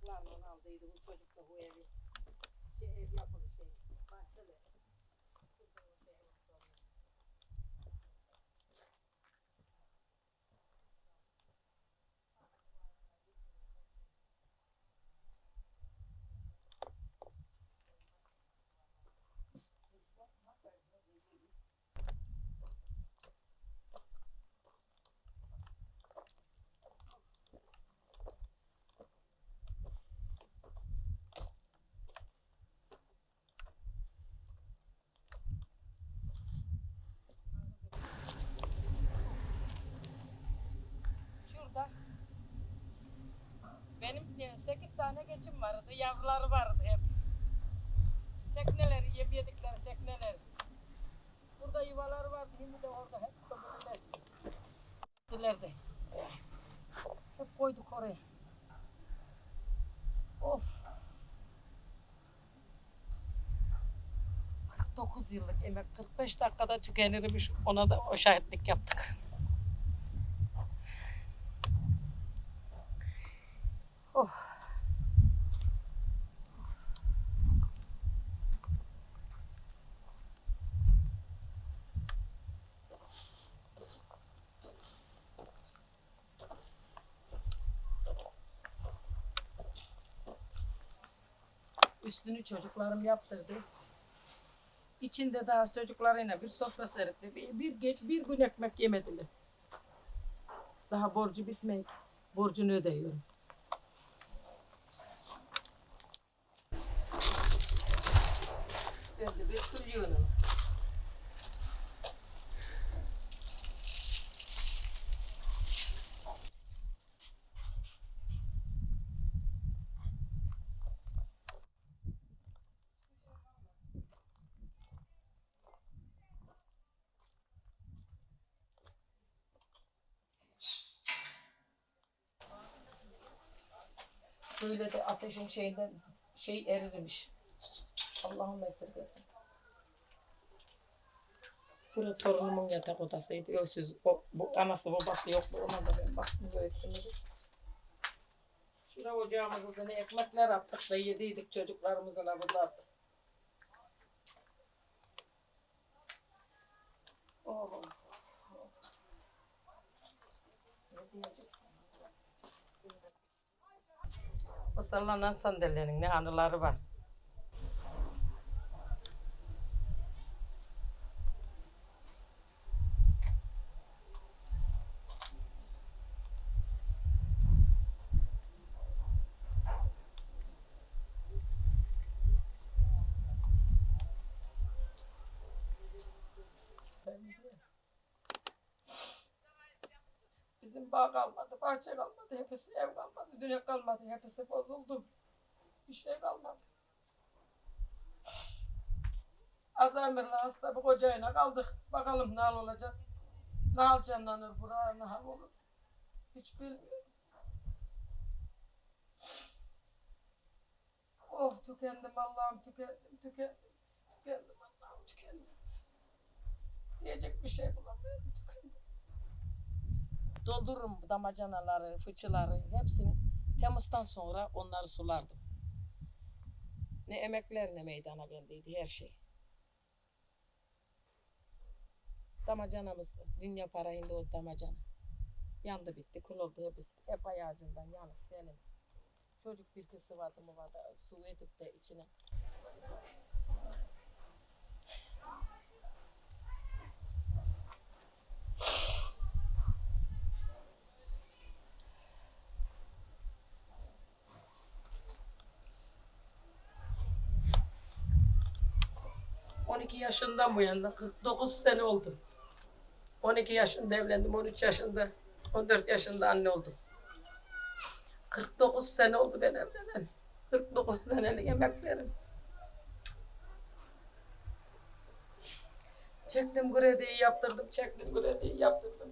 Çocuklarla aldıydı bu çocuk da bu evi. Şey, ev yapılı şey. Bahçeli. Burada o şey yoktu onun. Şurada benim 8 tane geçim vardı. Yavruları vardı hep. Tekneleri, yem yedikleri tekneleri. Burada yuvaları vardı. Şimdi de orada hep kömürler. de. Hep koyduk oraya. Of. 49 yıllık emek 45 dakikada tükenirmiş. Ona da o şahitlik yaptık. Üstünü çocuklarım yaptırdı. İçinde daha çocuklarıyla bir sofra serpti. Bir, bir, bir gün ekmek yemediler. Daha borcu bitmeyip borcunu ödeyiyorum. Döndü bir trilyonu. Böyle de ateşin şeyinden şey erirmiş. Allah'ım esirgesin. Burası torunumun yatak odasıydı. Öksüz, o, bu, anası babası yoktu. Ona da ben baktım göğsümüzü. Şuraya ocağımızda da ne ekmekler attık da yediydik çocuklarımızın burada attık. Oh. Ne diyeceksin? O sallanan sandalyenin ne anıları var. Bağ kalmadı, bahçe kalmadı, hepsi ev kalmadı, dünya kalmadı, hepsi bozuldu. Bir şey kalmadı. Alzheimer'lı hasta bir kocayla kaldık. Bakalım ne olacak. Ne hal canlanır bura, ne hal olur. Hiç bilmiyorum. Oh tükendim Allah'ım tükendim, tükendim, tükendim Allah'ım tükendim. Diyecek bir şey bulamıyorum. Doldururum damacanaları, fıçıları hepsini. Temmuz'dan sonra onları sulardım. Ne emekler ne meydana geldiydi her şey. Damacanamız, dünya parayında o damacana. Yandı bitti, kul oldu hepsi. Hep ayağından yanıp benim. Çocuk bir kızı vardı mı vardı, su edip de içine. On iki yaşından bu yana 49 sene oldu. 12 yaşında evlendim, 13 yaşında, 14 yaşında anne oldum. 49 sene oldu ben evlenen. 49 senelik emeklerim. Çektim krediyi yaptırdım, çektim krediyi yaptırdım.